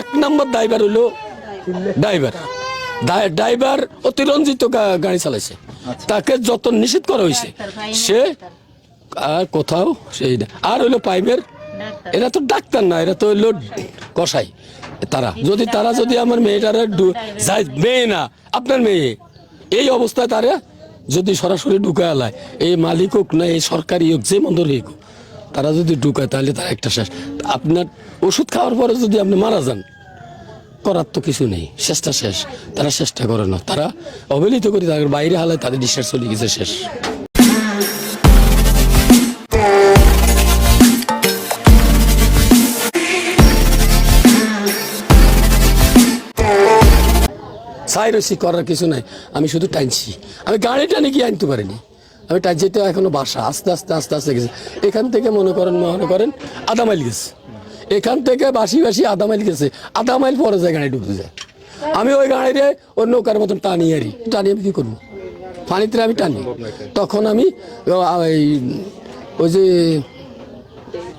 এক নম্বর ড্রাইভার হলো ড্রাইভার ড্রাইভার অতিরঞ্জিত গাড়ি চালাইছে। তাকে যত নিষেধ করা হয়েছে সে আর কোথাও সেই না। আর হইল পাইপের এরা তো ডাক্তার না এরা তো হইল কষাই তারা। যদি তারা যদি আমার মেয়েটারা মেয়ে না আপনার মেয়ে। এই অবস্থায় তারা যদি সরাসরি ঢুকায় আলায় এই মালিক হোক না এই সরকারি হোক যে মন্দ হোক তারা যদি ঢুকায়, তাহলে তারা একটা শেষ। আপনার ওষুধ খাওয়ার পরে যদি আপনি মারা যান, করার তো কিছু নেই। শেষটা শেষ। তারা চেষ্টা করে না। তারা অবহেলিত করে তাদের বাইরে হালায় তাদের ডিসচার্জ চলে গেছে, শেষ। সাই রসি করার কিছু নাই। আমি শুধু টানছি। আমি গাড়ি টানে গিয়ে আনতে পারিনি। আমি তো এখনও বাসা আস্তে আস্তে আস্তে আস্তে গেছে। এখান থেকে মনে করেন মনে করেন আধা মাইল গেছে। এখান থেকে বাসি বাসি আধা মাইল গেছে। আধা মাইল পরে যায় গাড়ি ডুবতে যায়। আমি ওই গাড়িরে ওই নৌকার মতন টানি আরি টানি আমি কি করব? পানিতে আমি টানি। তখন আমি ও, এই ওই যে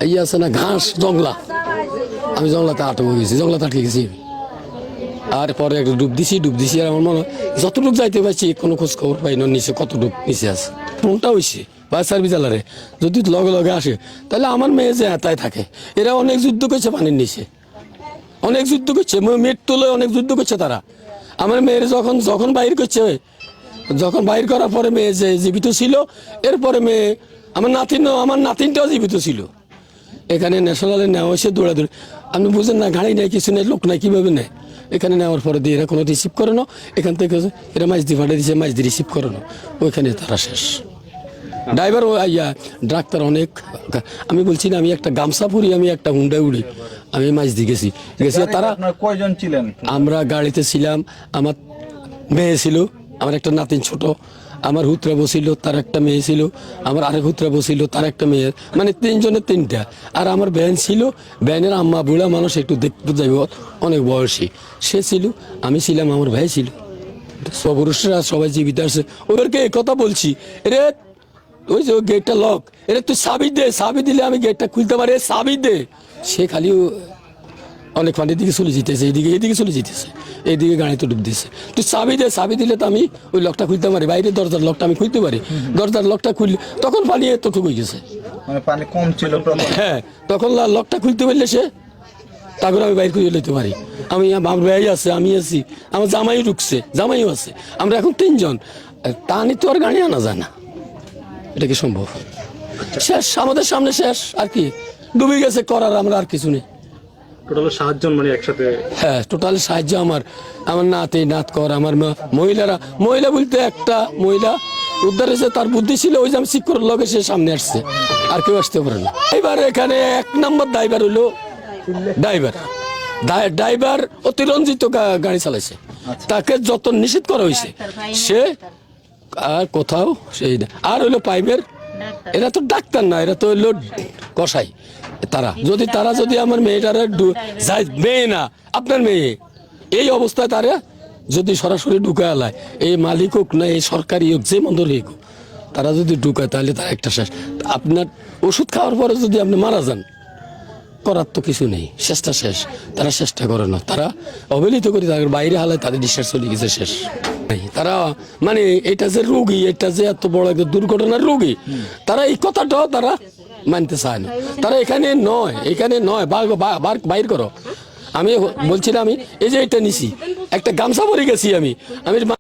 ইয়ে আছে না ঘাস জংলা। আমি জংলাতে আটক গেছি জংলাতে আটকে গেছি। আর পরে একটা ডুব দিছি ডুব দিছি, আর আমার মনে হয় যতটুকু যাইতে পারছি, কোনো খোঁজ খবর পাই না, নিচে কত ডুব নিচে আছে। ফোনটা হয়েছে বাস সার্ভিস আলারে। যদি লগে লগে আসে, তাহলে আমার মেয়ে যে এতাই থাকে। এরা অনেক যুদ্ধ করছে পানির নিচে। অনেক যুদ্ধ করছে মেয়ের তুলে অনেক যুদ্ধ করছে তারা। আমার মেয়ের যখন যখন বাইর করছে, যখন বাইর করার পরে মেয়ে যে জীবিত ছিল, এরপরে মেয়ে, আমার নাতিন আমার নাতিনটাও জীবিত ছিল। এখানে ন্যাশনালে নেওয়া হয়েছে দৌড়াদৌড়ি। আপনি বুঝেন না গাড়ি নেই কিছু নেই লোক নাই কীভাবে নেয়? এখানে নেওয়ার পরে দিয়ে এরা কোনো রিসিভ করে না এখান থেকে এরা মাছ দিয়ে ফাটে দিয়েছে মাছ দিয়ে রিসিভ করে না। ওইখানে তারা শেষ। ড্রাইভার ও ইয়া ডাক্তার অনেক আমি বলছি না আমি একটা গামছা পরি আমি একটা হুন্ডায় উড়ি আমি মাছ দিয়ে গেছি। গেছি তারা কয়জন ছিলেন? আমরা গাড়িতে ছিলাম আমার মেয়ে ছিল আমার একটা নাতিন ছোট আমার হুতরা বসিল, তার একটা মেয়ে ছিল, আমার আরেক হুতরা বসিল, তার একটা মেয়ে মানে তিনজনের তিনটা। আর আমার ব্যান ছিল ব্যানের আম্মা বুড়া মানুষ একটু দেখতে যাইব, অনেক বয়সী। সে ছিল, আমি ছিলাম, আমার ভাই ছিল। সপুরুষরা সবাই জীবিত আছে। ওদেরকে কথা বলছি রে ওই যে গেটটা লক এটা তুই সাবি দে সাবি দিলে আমি গেটটা খুলতে পারি সাবি দে। সে খালি অনেক পানির দিকে চলে যেতেছে এইদিকে এইদিকে চলে যেতেছে এইদিকে গাড়িতে ডুব দিচ্ছে তুই চাবি দে চাবি দিলে তো আমি ওই লকটা খুলতে পারি বাইরে দরজার লকটা আমি খুলতে পারি। দরজার লকটা খুললে তখন পানি এতটুকু গেছে। মানে পানি কম ছিল হ্যাঁ তখন লকটা খুলতে পারলে সে তারপরে আমি বাইর করে লইতে পারি। আমি আমার ভাই আছে আমি আছি আমার জামাই ঢুকছে জামাইও আছে আমরা এখন তিনজন। টানি তো আর গাড়ি আনা যায় না। এটা কি সম্ভব? শেষ আমাদের সামনে শেষ আর কি। ডুবে গেছে করার আমরা আর কিছু নেই। টোটাল সাতজন মানে একসাথে? হ্যাঁ টোটাল সাহায্য আমার। আমার নাতে নাত কর আমার মহিলারা। মহিলা বলতে একটা মহিলা উদ্ধার হয়েছে তার বুদ্ধি ছিল ওই যে আমি শিক্ষক লগে সে সামনে আসছে আর কেউ আসতে পারে না। এবার এখানে এক নম্বর ড্রাইভার হলো ড্রাইভার ড্রাইভার অতিরঞ্জিত গা- গাড়ি চালাইছে। তাকে যত নিষেধ করা হয়েছে সে আর কোথাও সেই আর হইল পাইপের এরা তো ডাক্তার না এরা তো হইল কষাই তারা, যদি তারা যদি আমার মেয়েটারা মেয়ে না, আপনার মেয়ে, এই অবস্থায় তারা যদি সরাসরি ঢুকায় আলায় এই মালিক হোক না, এই সরকারি হোক, যে মন্দ হোক, তারা যদি ঢুকায়, তাহলে তারা একটা শেষ। আপনার ওষুধ খাওয়ার পরে যদি আপনি মারা যান, করার তো কিছু নেই, শেষটা শেষ, তারা চেষ্টা করে না। তারা অবহেলিত করে তাদের বাইরে হালায় তাদের ডিসচার্জ চলে গেছে, শেষ। তারা মানে এটা যে রোগী, এটা যে এত বড় একটা দুর্ঘটনার রোগী, তারা এই কথাটাও তারা মানতে চায় না। তারা এখানে নয় এখানে নয়। বার- বাইর করো। আমি বলছিলাম আমি, এই যে এটা নিছি, একটা গামছা পরে গেছি আমি। আমি